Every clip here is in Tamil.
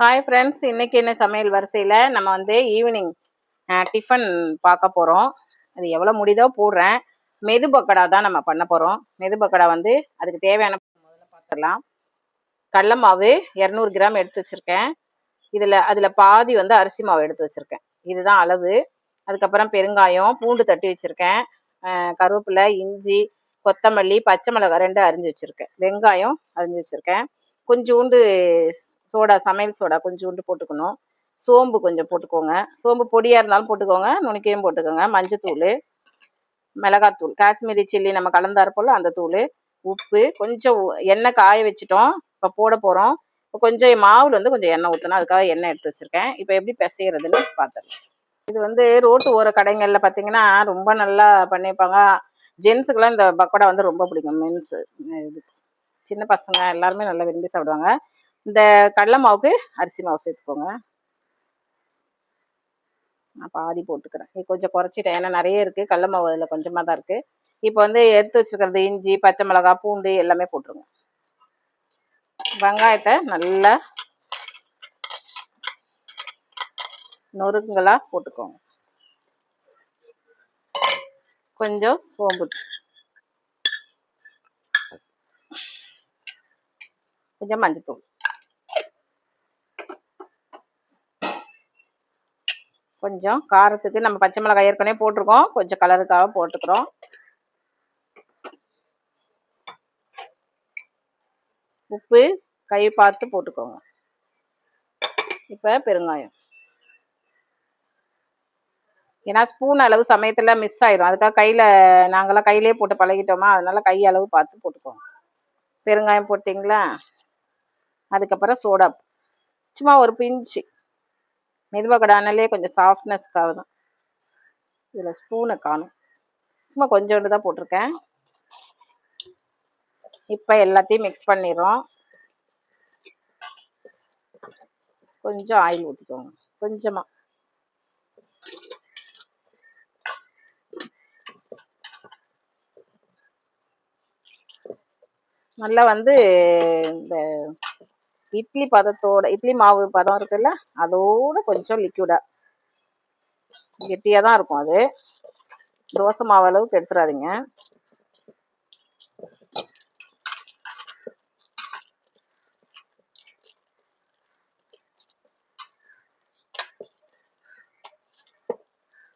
ஹாய் ஃப்ரெண்ட்ஸ் இன்னைக்கு என்ன சமையல் வரிசையில்? நம்ம வந்து ஈவினிங் டிஃபன் பார்க்க போகிறோம் அது எவ்வளோ முடியுதோ போடுறேன். மெது பக்கடா தான் நம்ம பண்ண போகிறோம் மெது பக்கடா வந்து அதுக்கு தேவையான முதல்ல பார்த்துடலாம். கடல மாவு இரநூறு கிராம் எடுத்து வச்சுருக்கேன். இதில் அதில் பாதி வந்து அரிசி மாவு எடுத்து வச்சுருக்கேன். இதுதான் அளவு. அதுக்கப்புறம் பெருங்காயம் பூண்டு தட்டி வச்சுருக்கேன். கருவேப்பிலை இஞ்சி கொத்தமல்லி பச்சை மிளகாய் ரெண்டு அரிஞ்சு வச்சுருக்கேன். வெங்காயம் அரிஞ்சு வச்சுருக்கேன். கொஞ்சோண்டு சோடா சமையல் சோடா கொஞ்சோண்டு போட்டுக்கணும். சோம்பு கொஞ்சம் போட்டுக்கோங்க. சோம்பு பொடியாக இருந்தாலும் போட்டுக்கோங்க. நுணுக்கையும் போட்டுக்கோங்க. மஞ்சத்தூள் மிளகாத்தூள் காஷ்மீரி சில்லி நம்ம கலந்தாரு போல் அந்த தூள் உப்பு கொஞ்சம் எண்ணெய் காய வச்சுட்டோம். இப்போ போட போகிறோம் இப்போ கொஞ்சம் மாவில் வந்து கொஞ்சம் எண்ணெய் ஊற்றணும் அதுக்காக எண்ணெய் எடுத்து வச்சுருக்கேன். இப்போ எப்படி பிசைகிறதுன்னு பார்த்துடலாம் இது வந்து ரோட்டு ஓர கடைங்களில் பார்த்தீங்கன்னா ரொம்ப நல்லா பண்ணியிருப்பாங்க. ஜென்ஸுக்கெல்லாம் இந்த பக்கோடா வந்து ரொம்ப பிடிக்கும். மென்ஸு இது சின்ன பசங்க எல்லாருமே நல்லா விரும்பி சாப்பிடுவாங்க. இந்த கடலை மாவுக்கு அரிசி மாவு சேர்த்துக்கோங்க. நான் பாதி போட்டுக்கிறேன். இது கொஞ்சம் குறைச்சிட்டேன். ஏன்னா நிறைய இருக்குது கடல மாவு அதில் கொஞ்சமாக தான் இருக்குது இப்போ வந்து எடுத்து வச்சுருக்கிறது இஞ்சி பச்சை மிளகாய் பூண்டு எல்லாமே போட்டுருங்க. வெங்காயத்தை நல்லா நொறுங்களாக போட்டுக்கோங்க. கொஞ்சம் சோம்பு. கொஞ்சம் மஞ்சத்தூள். கொஞ்சம் காரத்துக்கு நம்ம பச்சை மிளகாய் ஏற்கனவே போட்டிருக்கோம். கொஞ்சம் கலருக்காக போட்டுக்கிறோம். உப்பு கை பார்த்து போட்டுக்கோங்க. இப்போ பெருங்காயம். ஏன்னா ஸ்பூன் அளவு சமயத்தில் மிஸ் ஆயிரும். அதுக்காக கையில் நாங்களாம் கையிலே போட்டு பழகிட்டோமா அதனால கை அளவு பார்த்து போட்டுக்கோங்க. பெருங்காயம் போட்டிங்களா? அதுக்கப்புறம் சோடா. சும்மா ஒரு பிஞ்சு. மெதுவாக கடானாலே கொஞ்சம் சாஃப்ட்னஸ்க்காக தான் இதில் ஸ்பூனை காணும். சும்மா கொஞ்சோண்டு தான் போட்டிருக்கேன். இப்போ எல்லாத்தையும் மிக்ஸ் பண்ணிடுறோம். கொஞ்சம் ஆயில் ஊற்றிக்கோங்க கொஞ்சமாக நல்லா வந்து இந்த இட்லி பதத்தோட இட்லி மாவு பதம் இருக்குல்ல அதோட கொஞ்சம் லிக்யூடாக கெட்டியாக தான் இருக்கும் அது. தோசை மாவு அளவுக்கு எடுத்துடாதீங்க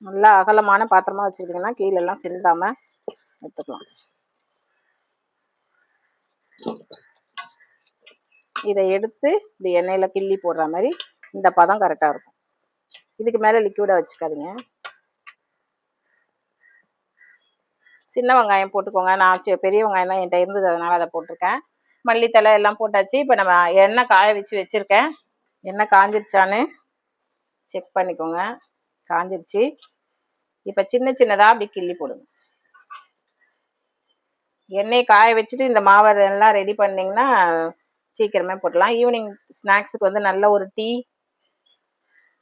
நல்லா அகலமான பாத்திரமா வச்சுக்கிட்டிங்கன்னா கீழெல்லாம் சிந்தாம எடுத்துக்கலாம். இதை எடுத்து இப்படி எண்ணெயில் கிள்ளி போடுற மாதிரி இந்த பதம் கரெக்டாக இருக்கும். இதுக்கு மேலே லிக்விடாக வச்சுக்காதீங்க. சின்ன வெங்காயம் போட்டுக்கோங்க. நான் பெரிய வெங்காயம் தான் என்கிட்ட இருந்தது அதனால் அதை போட்டிருக்கேன். மல்லித்தலை எல்லாம் போட்டாச்சு. இப்போ நம்ம எண்ணெய் காய வச்சு வச்சுருக்கேன். எண்ணெய் காஞ்சிருச்சான்னு செக் பண்ணிக்கோங்க. காஞ்சிருச்சு. இப்போ சின்ன சின்னதாக அப்படி கிள்ளி போடுங்க. எண்ணெயை காய வச்சுட்டு இந்த மாவை எல்லாம் ரெடி பண்ணிங்கன்னா சீக்கிரமே போட்டலாம் ஈவினிங் ஸ்நாக்ஸுக்கு வந்து நல்ல ஒரு டீ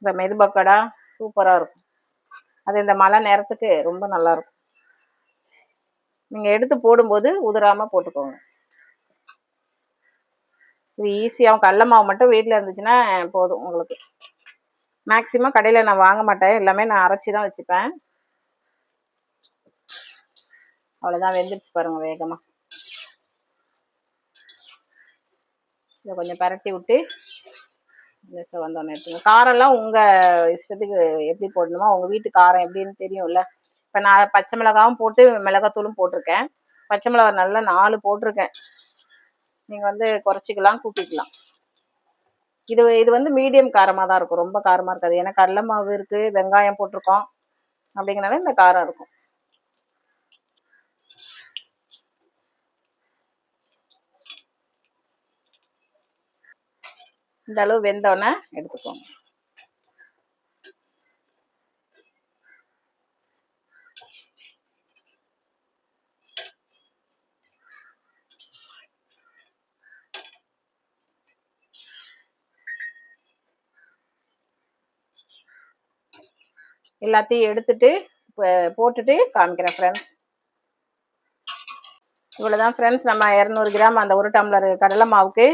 இந்த மெது பக்கோடா சூப்பராக இருக்கும். அது இந்த மழை நேரத்துக்கு ரொம்ப நல்லா இருக்கும். நீங்கள் எடுத்து போடும்போது உதிராமல் போட்டுக்கோங்க. இது ஈஸியாகவும் கடல மாவு மட்டும் வீட்டில் இருந்துச்சுன்னா போதும் உங்களுக்கு. மேக்ஸிமம் கடையில் நான் வாங்க மாட்டேன். எல்லாமே நான் அரைச்சி தான் வச்சுப்பேன். அவ்வளோதான் வெந்துருச்சு பாருங்கள் வேகமாக இதை கொஞ்சம் பரட்டி விட்டு லேசாக வந்தோடனே எடுத்துங்க காரம்லாம் உங்கள் இஷ்டத்துக்கு எப்படி போடணுமோ உங்கள் வீட்டு காரம் எப்படின்னு தெரியும்ல. இப்போ நான் பச்சை மிளகாவும் போட்டு மிளகாத்தூளும் போட்டிருக்கேன். பச்சை மிளகா நல்லா நாலு போட்டிருக்கேன். நீங்கள் வந்து குறைச்சிக்கலாம் கூட்டிக்கலாம். இது இது வந்து மீடியம் காரமாக தான் இருக்கும். ரொம்ப காரமாக இருக்காது. ஏன்னா கடலை மாவு இருக்குது வெங்காயம் போட்டிருக்கோம். அப்படிங்கிறனால இந்த காரம் இருக்கும். இந்த அளவு வெந்தோடனே எடுத்துக்கோங்க. எல்லாத்தையும் எடுத்துட்டு போட்டுட்டு காமிக்கிறேன் ஃப்ரெண்ட்ஸ் இவ்வளோதான் ஃப்ரெண்ட்ஸ் நம்ம இரநூறு கிராம் அந்த ஒரு டம்ளர் கடலை மாவுக்கு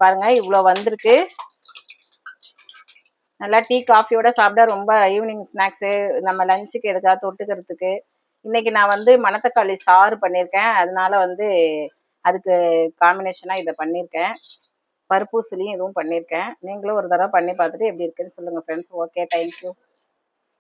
பாருங்க இவ்வளோ வந்திருக்கு. நல்லா டீ காஃபியோட சாப்பிட ரொம்ப ஈவினிங் ஸ்நாக்ஸு நம்ம லஞ்சுக்கு எதுக்காக தொட்டுக்கிறதுக்கு. இன்னைக்கு நான் வந்து மணத்தக்காளி சாறு பண்ணியிருக்கேன். அதனால வந்து அதுக்கு காம்பினேஷனாக இதை பண்ணியிருக்கேன். பருப்பூசிலையும் இதுவும் பண்ணியிருக்கேன். நீங்களும் ஒரு தடவை பண்ணி பார்த்துட்டு எப்படி இருக்குன்னு சொல்லுங்கள் ஃப்ரெண்ட்ஸ் ஓகே தேங்க்யூ